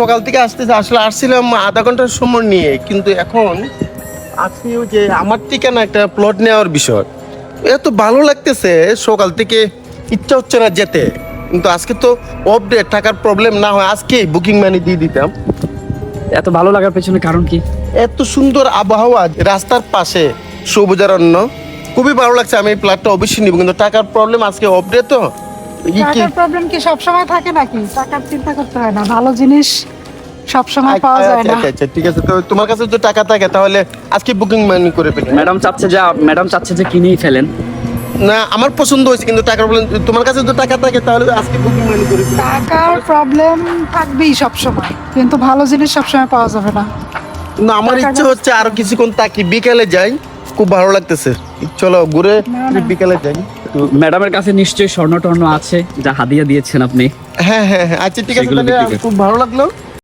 সকাল থেকে আসতেছে আসলে আসছিলাম আধা ঘণ্টার সময় নিয়ে কিন্তু এখন ওই যে আমার থেকে না একটা প্লট নেওয়ার বিষয়। এত ভালো লাগতেছে সকাল থেকে ইচ্ছা হচ্ছে না যেতে কিন্তু আজকে তো অপডেট টাকার প্রবলেম না হয় আজকেই বুকিং মানি দিয়ে দিতাম। এত ভালো লাগার পেছনে কারণ কি? এত সুন্দর আবহাওয়া রাস্তার পাশে সবুজারণ্য খুবই ভালো লাগছে আমি এই প্লটটা অবশ্যই নিব কিন্তু টাকার প্রবলেম আজকে অপডেট তো। টাকার প্রবলেম কি সবসময় থাকে নাকি? টাকার চিন্তা করতে হয় না ভালো জিনিস সবসময় পাওয়া যায় আচ্ছা না। আচ্ছা, আচ্ছা ঠিক আছে। তো তোমার কাছে যদি টাকা থাকে তাহলে আজকে বুকিং মানি করে ফেলি। ম্যাডাম চাচ্ছে যে ম্যাডাম চাচ্ছে যে কিনেই ফেলেন। না আমার পছন্দ হয়েছে কিন্তু টাকার প্রবলেম তোমার কাছে যদি টাকা থাকে তাহলে আজকে বুকিং মানি করে ফেলি। টাকার প্রবলেম থাকবেই সবসময় কিন্তু ভালো জিনিস সবসময় পাওয়া যাবে না। না আমার ইচ্ছে হচ্ছে আরও কিছুক্ষণ তাকি বিকেলে যাই খুব ভালো লাগতেছে। চলো ঘুরে। বিকেলে যাই। ম্যাডামের কাছে নিশ্চয়ই স্বর্ণ টর্ণ আছে যা হাদিয়া দিয়েছেন আপনি। হ্যাঁ হ্যাঁ হ্যাঁ। আচ্ছা ঠিক আছে তাহলে খুব ভালো লাগল।